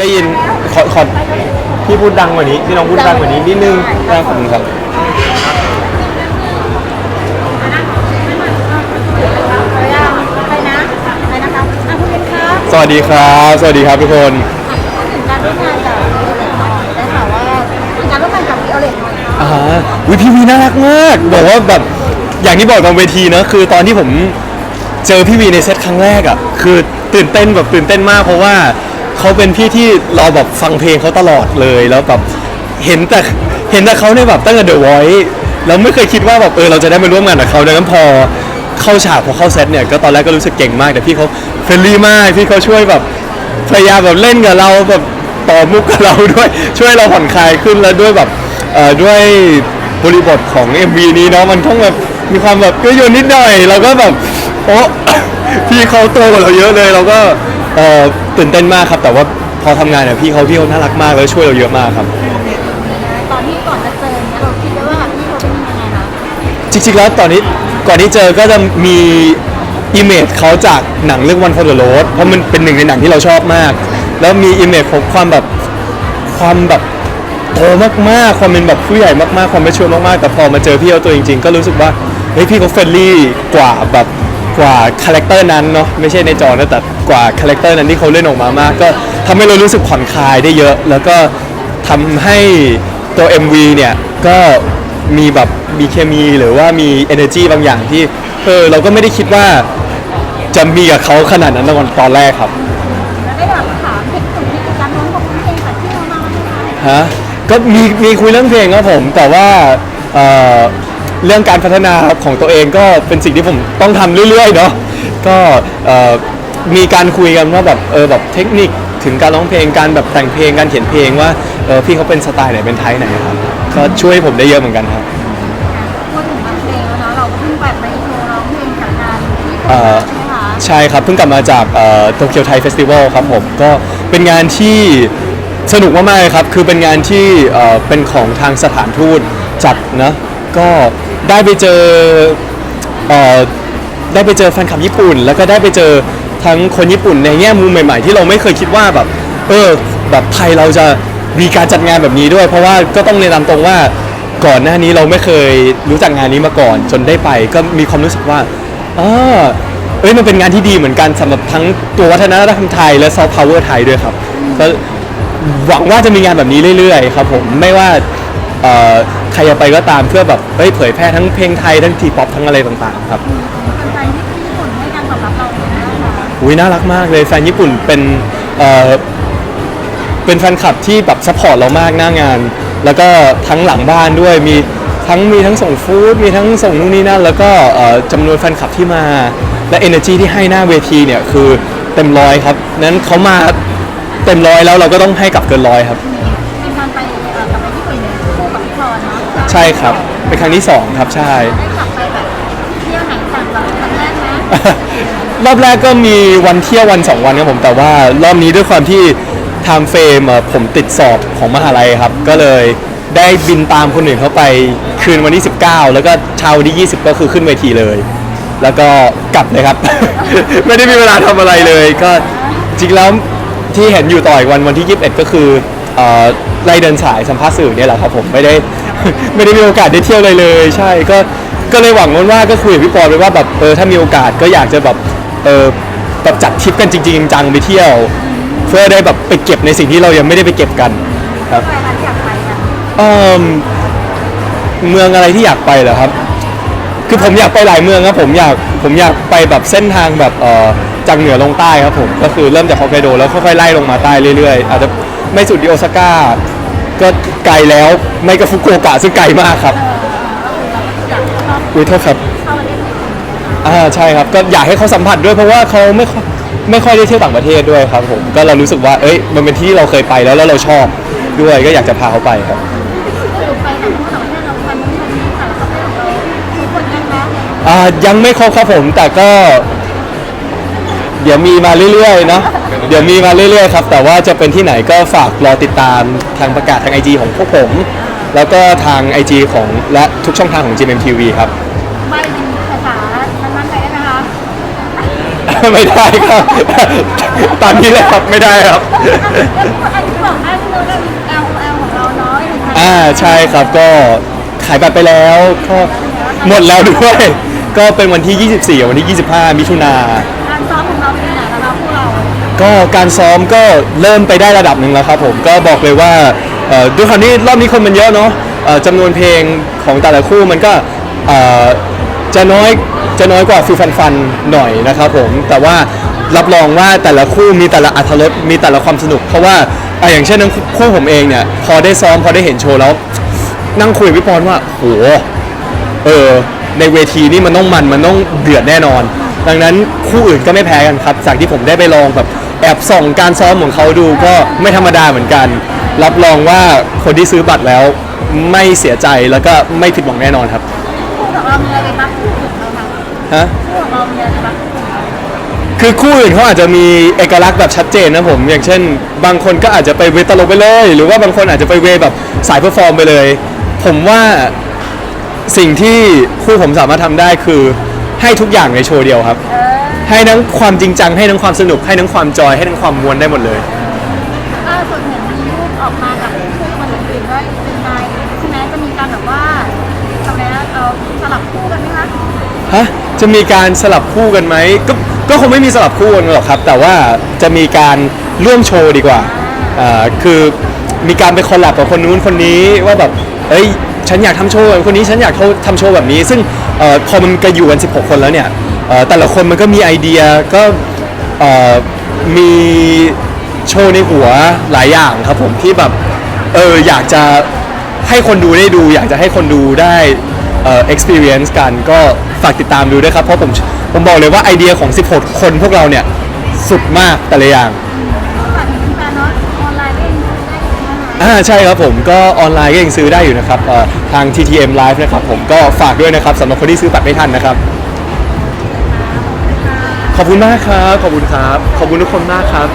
ได้ยินขอขอพี่พูดดังกว่านี้พี่น้องพูดดังกว่านี้นิดนึงได้ขอบคุณครับไปนะไปนะคะอะคุณเอ็นครับสวัสดีครับ สวัสดีครับทุกคน พูดถึงการร่วมงานกับพี่โอเล็กหน่อยได้ข่าวว่าเป็นการร่วมงานกับพี่โอเล็กหน่อยอ่าวิพี่วีน่ารักมากบอกว่าแบบอย่างที่บอกตอนเวทีนะคือตอนที่ผมเจอพี่วีในเซตครั้งแรกอะคือตื่นเต้นแบบตื่นเต้นมากเพราะว่า เขาเป็นพี่ที่เราแบบฟังเพลงเขาตลอดเลยแล้วแบบเห็นแต่เห็นแต่เขาในแบบตั้งแต่ The Voice แล้วไม่เคยคิดว่าแบบเออเราจะได้มาร่วมงานกับเขาดังนั้นพอเข้าฉากพอเข้าเซตเนี่ยก็ตอนแรกก็รู้สึกเก่งมากแต่พี่เขาเฟรนลี่มากพี่เขาช่วยแบบพยายามแบบเล่นกับเราแบบต่อมุกกับเราด้วย ช่วยเราผ่อนคลายขึ้นแล้วด้วยแบบเอ่อด้วยบริบทของ MV นี้เนาะมันต้องแบบมีความแบบก็โยนนิดหน่อยเราก็แบบโอ้พี่เขาโตกว่าเราเยอะเลยเราก็ เอ่อตื่นเต้นมากครับ แต่ว่าพอทำงานเนี่ยพี่เขาพี่เขาน่ารักมากแล้วช่วยเราเยอะมากครับ ตอนที่ก่อนจะเจอเนี่ยเราคิดไว้ว่าพี่เขาเป็นยังไงนะจริงๆแล้วตอนนี้ก่อนที่เจอก็จะมีอิมเมจเขาจากหนังเรื่อง One for the Road เพราะมันเป็นหนึ่งในหนังที่เราชอบมาก แล้วมีอิมเมจของความแบบความแบบโตมากๆ ความเป็นแบบผู้ใหญ่มากๆ ความไม่ชวนมากๆ แต่พอมาเจอพี่เขาตัวจริงๆ ก็รู้สึกว่าเฮ้ยพี่เขาเฟรนลี่กว่าแบบ กว่าคาแรคเตอร์นั้นเนาะไม่ใช่ในจอนะแต่กว่าคาแรคเตอร์นั้นที่เขาเล่นออกมามาก ก็ทำให้เรารู้สึกผ่อนคลายได้เยอะ แล้วก็ทำให้ตัว MV เนี่ยก็มีแบบมีเคมีหรือว่ามี energy บางอย่างที่เออเราก็ไม่ได้คิดว่าจะมีกับเขาขนาดนั้นในวันตอนแรกครับแล้วได้แบบถามเด็กสุดในการร้องของเพลงแบบที่เรามาไหมคะฮะก็มีมีคุยเรื่องเพลงครับผม แต่ว่าเอ่อ เรื่องการพัฒนาของตัวเองก็เป็นสิ่งที่ผมต้องทำเรื่อยๆเนาะก็เอ่อมีการคุยกันว่าแบบเออแบบเทคนิคถึงการร้องเพลงการแบบแต่งเพลงการเขียนเพลงว่าเออพี่เขาเป็นสไตล์ไหนเป็นไทป์ไหนครับก็ช่วยผมได้เยอะเหมือนกันครับ พูดถึงวันเพลงแล้วเนาะเราก็เพิ่งแบบไปโชว์ร้องเพลงจากงานที่โคเอ่อราชใช่ไหมคะใช่ครับเพิ่งกลับมาจากโตเกียวไทยเฟสติวัลครับผมก็เป็นงานที่สนุกมากๆเลยครับ คือเป็นงานที่เอ่อเป็นของทางสถานทูตจัดนะก็ ได้ไปเจอเอ่อได้ไปเจอแฟนคลับญี่ปุ่น แล้วก็ได้ไปเจอทั้งคนญี่ปุ่นในแง่มุมใหม่ ๆ ที่เราไม่เคยคิดว่าแบบ เออ แบบไทยเราจะมีการจัดงานแบบนี้ด้วย เพราะว่าก็ต้องเรียนตามตรงว่าก่อนหน้านี้เราไม่เคยรู้จักงานนี้มาก่อน จนได้ไปก็มีความรู้สึกว่าเอ่าเอ้ยมันเป็นงานที่ดีเหมือนกันสำหรับทั้งตัววัฒนธรรมไทยและซอฟต์พาวเวอร์ไทยด้วยครับก็หวังว่าจะมีงานแบบนี้เรื่อยๆ ครับผมไม่ว่าเอ่อ ใครจะไปก็ตามเพื่อแบบเฮ้ยเผยแพร่ทั้งเพลงไทยทั้งทีป๊อปทั้งอะไรต่างๆครับแฟนๆที่ญี่ปุ่นให้การตอบรับเราเป็นยังไงบ้างคะอุ้ยน่ารักมากเลยแฟนญี่ปุ่นเป็นเอ่อเป็นแฟนคลับที่แบบซัพพอร์ตเรามากหน้างาน แล้วก็ทั้งหลังบ้านด้วยมีทั้งมีทั้งส่งฟู้ดมีทั้งส่งนู่นนี่นั่นแล้วก็เอ่อจำนวนแฟนคลับที่มาและ energy ที่ให้หน้าเวทีเนี่ยคือเต็มร้อยครับนั้นเขามาเต็มร้อยแล้วเราก็ต้องให้กลับเกินร้อยครับ ใช่ครับ เป็นครั้งที่สองครับใช่ ได้กลับไปแบบเที่ยวหนังต่างจังหวัดครั้งแรกไหมรอบแรกก็มีวันเที่ยววันสองวันครับผมแต่ว่ารอบนี้ด้วยความที่ไทม์เฟรมเอ่อผมติดสอบของมหาลัยครับ ก็เลยได้บินตามคนอื่นเข้าไปคืนวันที่ 19 แล้วก็เช้าวันที่ 20 ก็คือขึ้นเวทีเลย แล้วก็กลับเลยครับ ไม่ได้มีเวลาทำอะไรเลย ก็จริงแล้วที่เห็นอยู่ต่ออีกวันวันที่ 21 ก็คือ เอ่อไล่เดินสายสัมภาษณ์สื่อเนี่ยแหละครับผมไม่ได้ ไม่ได้มีโอกาสได้เที่ยวเลยเลย ใช่ก็ก็เลยหวังว่าก็คุยกับพี่ปอไปว่าแบบเออถ้ามีโอกาสก็อยากจะแบบเออแบบจัดทริปกันจริงๆจังๆไปเที่ยว เพื่อได้แบบไปเก็บในสิ่งที่เรายังไม่ได้ไปเก็บกันครับ ไปร้านอยากไปกันเอิ่มเมืองอะไรที่อยากไปเหรอครับ คือผมอยากไปหลายเมืองครับผมอยากผมอยากไปแบบเส้นทางแบบเอ่อจากเหนือลงใต้ครับผมก็คือเริ่มจากฮอกไกโดแล้วค่อยๆไล่ลงมาใต้เรื่อยๆอาจจะ ไม่สุดที่โอซาก้าก็ไกลแล้วไม่ก็ฟุกุโอกะซึ่งไกลมากครับอุ้ยโทษครับอ่าใช่ครับก็อยากให้เขาสัมผัสด้วยเพราะว่าเขาไม่ค่อยไม่ค่อยได้เที่ยวต่างประเทศด้วยครับผมก็เรารู้สึกว่าเอ้ยมันเป็นที่เราเคยไปแล้วแล้วเราชอบด้วยก็อยากจะพาเขาไปครับไปต่างประเทศเราไปเมืองไทยแต่ละประเทศของเราทุกคนยังนะอ่ายังไม่ครบครับผมแต่ก็ เดี๋ยวมีมาเรื่อยๆเนาะเดี๋ยวมีมาเรื่อยๆครับ แต่ว่าจะเป็นที่ไหนก็ฝากรอติดตามทางประกาศทาง IG ของพวกผม แล้วก็ทาง IG ของและทุกช่องทางของ GMMTV ครับ ไม่เป็นภาษานั้นๆไปได้ไหมคะไม่ได้ครับตอนนี้เลยครับไม่ได้ครับ อันที่บอกอันที่เราเรื่อง L L ของเราเนาะหนึ่งพันอ่าใช่ครับก็ขายบัตรไปแล้วก็หมดแล้วด้วย ก็เป็นวันที่ 24กับวันที่ 25 มิถุนา ก็การซ้อมก็เริ่มไปได้ระดับหนึ่งแล้วครับผมก็บอกเลยว่าเอ่อด้วยความที่รอบนี้คนมันเยอะเนาะเอ่อจำนวนเพลงของแต่ละคู่มันก็เอ่อจะน้อยจะน้อยกว่าฟิลฟันฟันหน่อยนะครับผมแต่ว่ารับรองว่าแต่ละคู่มีแต่ละอัธรสมีแต่ละความสนุก เพราะว่าอะอย่างเช่นคู่ผมเองเนี่ยพอได้ซ้อมพอได้เห็นโชว์แล้วนั่งคุยกับพี่ปอนว่าโห เออในเวทีนี่มันต้องมันมันต้องเดือดแน่นอน ดังนั้นคู่อื่นก็ไม่แพ้กันครับ จากที่ผมได้ไปลองแบบ แอบส่องการซ้อมของเขาดูก็ไม่ธรรมดาเหมือนกัน รับรองว่าคนที่ซื้อบัตรแล้วไม่เสียใจแล้วก็ไม่ผิดหวังแน่นอนครับคู่ของเรามีอะไรบ้างคู่ของเราค่ะฮะ คู่ของเรามีอะไรบ้างคือคู่อื่นเขาอาจจะมีเอกลักษณ์แบบชัดเจนนะผม อย่างเช่น บางคนก็อาจจะไปเวตลกไปเลย หรือว่าบางคนอาจจะไปเวแบบสายเพอร์ฟอร์มไปเลย ผมว่าสิ่งที่คู่ผมสามารถทำได้คือให้ทุกอย่างในโชว์เดียวครับ เออ ให้ทั้งความจริงจัง ให้ทั้งความสนุก ให้ทั้งความจอย ให้ทั้งความมวลได้หมดเลย ล่าสุดเห็นมีรูปออกมากับคู่คนอื่นๆว่าเป็นนายใช่ไหมจะมีการแบบว่าทำอะไรนะเอาสลับคู่กันไหมคะฮะ จะมีการสลับคู่กันไหม ก็ ก็คงไม่มีสลับคู่กันหรอกครับ แต่ว่าจะมีการร่วมโชว์ดีกว่าอ่าคือมีการไปคอลแลบกับคนนู้นคนนี้ว่าแบบ เอ้ย ฉันอยากทำโชว์กับคนนี้ ฉันอยากทำโชว์แบบนี้ ซึ่งเอ่อพอมันก็อยู่กัน 16 คนแล้วเนี่ย เอ่อแต่ละคนมันก็มีไอเดียก็เอ่อมีโชว์ในหัวหลายอย่างครับผมที่แบบเอออยากจะให้คนดูได้ดู อยากจะให้คนดูได้เอ่อ experience กันก็ฝากติดตามดูด้วยครับ เพราะผมผมบอกเลยว่าไอเดียของ 16 คนพวกเราเนี่ย สุดมากแต่ละอย่าง ฝากถึงแฟนๆเนาะออนไลน์ก็ยังดูได้อยู่นะคะอ่าใช่ครับผมก็ออนไลน์ก็ยังซื้อได้อยู่นะครับเอ่อทาง TTM Live นะครับผมก็ฝากด้วยนะครับสำหรับคนที่ซื้อบัตรไม่ทันนะครับข อบคุณมากครับ ขอบคุณครับ ขอบคุณทุกคนมากครับ